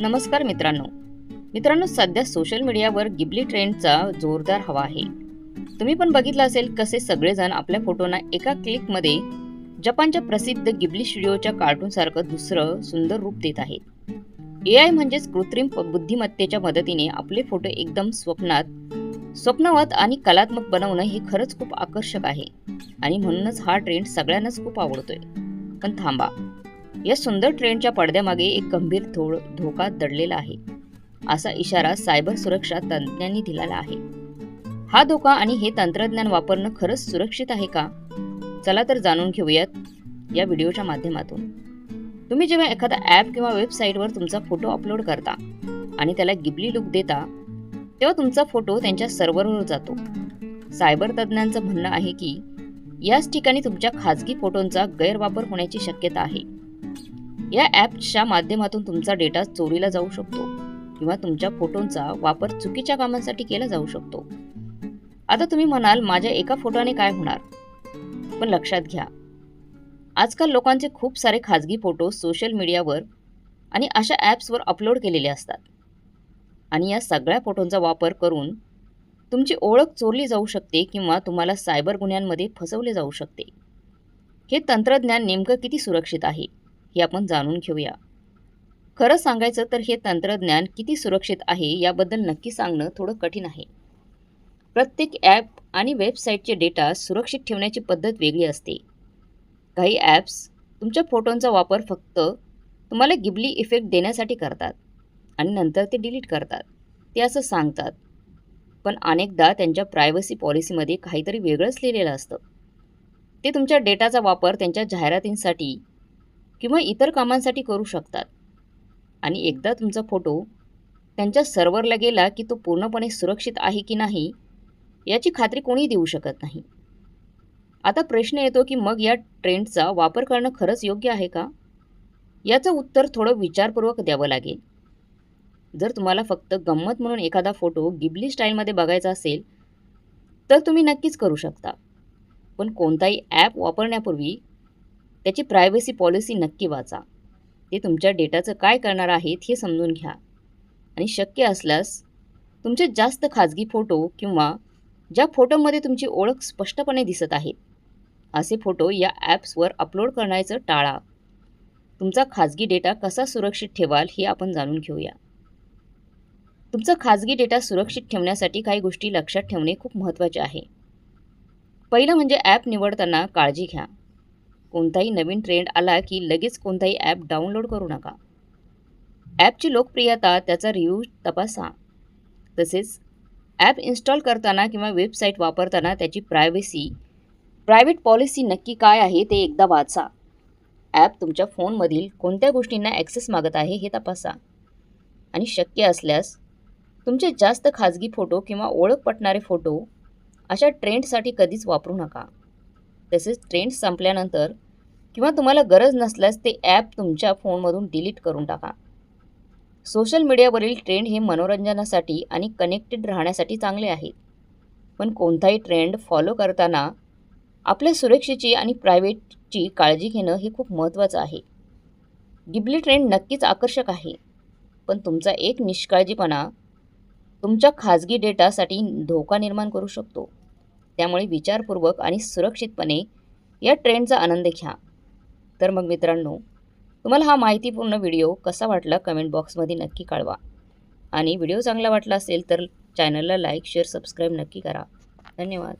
नमस्कार मित्रांनो. मित्रांनो सध्या सोशल मीडियावर गिबली ट्रेंडचा जोरदार हवा आहे. तुम्ही पण बघितलं असेल कसे सगळेजण आपल्या फोटोना एका क्लिकमध्ये जपानच्या प्रसिद्ध गिबली स्टुडिओच्या कार्टूनसारखं दुसरं सुंदर रूप देत आहेत. ए आय म्हणजेच कृत्रिम प- बुद्धिमत्तेच्या मदतीने आपले फोटो एकदम स्वप्नात स्वप्नवत आणि कलात्मक बनवणं हे खरंच खूप आकर्षक आहे. आणि म्हणूनच हा ट्रेंड सगळ्यांनाच खूप आवडतोय. पण थांबा. या सुंदर ट्रेंडच्या पडद्यामागे एक गंभीर थोड धोका दडलेला आहे. असा इशारा सायबर सुरक्षा तज्ज्ञांनी दिलेला आहे. हा धोका आणि हे तंत्रज्ञान वापरणं खरंच सुरक्षित आहे का? चला तर जाणून घेऊयात या व्हिडिओच्या माध्यमातून. तुम्ही जेव्हा एखादा ॲप किंवा वेबसाईटवर तुमचा फोटो अपलोड करता आणि त्याला गिबली लुक देता तेव्हा तुमचा फोटो त्यांच्या सर्व्हरवर जातो. सायबर तज्ज्ञांचं म्हणणं आहे की याच ठिकाणी तुमच्या खाजगी फोटोंचा गैरवापर होण्याची शक्यता आहे. या ॲप्सच्या माध्यमातून तुमचा डेटा चोरीला जाऊ शकतो किंवा तुमच्या फोटोंचा वापर चुकीच्या कामांसाठी केला जाऊ शकतो. आता तुम्ही म्हणाल माझ्या एका फोटोने काय होणार? पण लक्षात घ्या आजकाल लोकांचे खूप सारे खाजगी फोटो सोशल मीडियावर आणि अशा ॲप्सवर अपलोड केलेले असतात. आणि या सगळ्या फोटोंचा वापर करून तुमची ओळख चोरली जाऊ शकते किंवा तुम्हाला सायबर गुन्ह्यांमध्ये फसवले जाऊ शकते. हे तंत्रज्ञान नेमकं किती सुरक्षित आहे? हे आपण जाणून घेऊया. खरं सांगायचं तर हे तंत्रज्ञान किती सुरक्षित आहे याबद्दल नक्की सांगणं थोडं कठीण आहे. प्रत्येक ॲप आणि वेबसाईटचे डेटा सुरक्षित ठेवण्याची पद्धत वेगळी असते. काही ॲप्स तुमच्या फोटोंचा वापर फक्त तुम्हाला गिबली इफेक्ट देण्यासाठी करतात आणि नंतर ते डिलीट करतात. ते असं सांगतात. पण अनेकदा त्यांच्या प्रायव्हसी पॉलिसीमध्ये काहीतरी वेगळंच लिहिलेलं असतं. ते तुमच्या डेटाचा वापर त्यांच्या जाहिरातींसाठी किंवा इतर कामांसाठी करू शकतात. आणि एकदा तुमचा फोटो त्यांच्या सर्व्हरला गेला की तो पूर्णपणे सुरक्षित आहे की नाही याची खात्री कोणी देऊ शकत नाही. आता प्रश्न येतो की मग या ट्रेंडचा वापर करणं खरंच योग्य आहे का? याचं उत्तर थोडं विचारपूर्वक द्यावं लागेल. जर तुम्हाला फक्त गंमत म्हणून एखादा फोटो गिबली स्टाईलमध्ये बघायचा असेल तर तुम्ही नक्कीच करू शकता. पण कोणताही ॲप वापरण्यापूर्वी त्याची प्रायव्हसी पॉलिसी नक्की वाचा. ते तुमच्या डेटाचं काय करणार आहेत हे समजून घ्या. आणि शक्य असल्यास तुमचे जास्त खाजगी फोटो किंवा ज्या फोटोमध्ये तुमची ओळख स्पष्टपणे दिसत आहे असे फोटो या ॲप्सवर अपलोड करण्याचं टाळा. तुमचा खाजगी डेटा कसा सुरक्षित ठेवाल हे आपण जाणून घेऊया. तुमचा खाजगी डेटा सुरक्षित ठेवण्यासाठी काही गोष्टी लक्षात ठेवणे खूप महत्त्वाचे आहे. पहिलं म्हणजे ॲप निवडताना काळजी घ्या. कोणताही नवीन ट्रेंड आला की लगेच कोणताही ॲप डाउनलोड करू नका. ॲपची लोकप्रियता त्याचा रिव्ह्यू तपासा. तसेच ॲप इन्स्टॉल करताना किंवा वेबसाईट वापरताना त्याची प्रायव्हसी प्रायव्हेट पॉलिसी नक्की काय आहे ते एकदा वाचा. ॲप तुमच्या फोनमधील कोणत्या गोष्टींना ॲक्सेस मागत आहे हे तपासा. आणि शक्य असल्यास तुमचे जास्त खाजगी फोटो किंवा ओळख पटणारे फोटो अशा ट्रेंडसाठी कधीच वापरू नका. तसेच ट्रेंड संपल्यानंतर किंवा तुम्हाला गरज नसल्यास ते ॲप तुमच्या फोनमधून डिलीट करून टाका. सोशल मीडियावरील ट्रेंड हे मनोरंजनासाठी आणि कनेक्टेड राहण्यासाठी चांगले आहेत. पण कोणताही ट्रेंड फॉलो करताना आपल्या सुरक्षेची आणि प्रायव्हेटची काळजी घेणं हे खूप महत्त्वाचं आहे. गिबली ट्रेंड नक्कीच आकर्षक आहे. पण तुमचा एक निष्काळजीपणा तुमच्या खाजगी डेटासाठी धोका निर्माण करू शकतो. त्यामुळे विचारपूर्वक आणि सुरक्षितपणे या ट्रेंडचा आनंद घ्या. तर मग मित्रांनो तुम्हाला हा माहितीपूर्ण व्हिडिओ कसा वाटला कमेंट बॉक्समध्ये नक्की कळवा. आणि व्हिडिओ चांगला वाटला असेल तर चॅनलला लाईक शेअर सबस्क्राईब नक्की करा. धन्यवाद.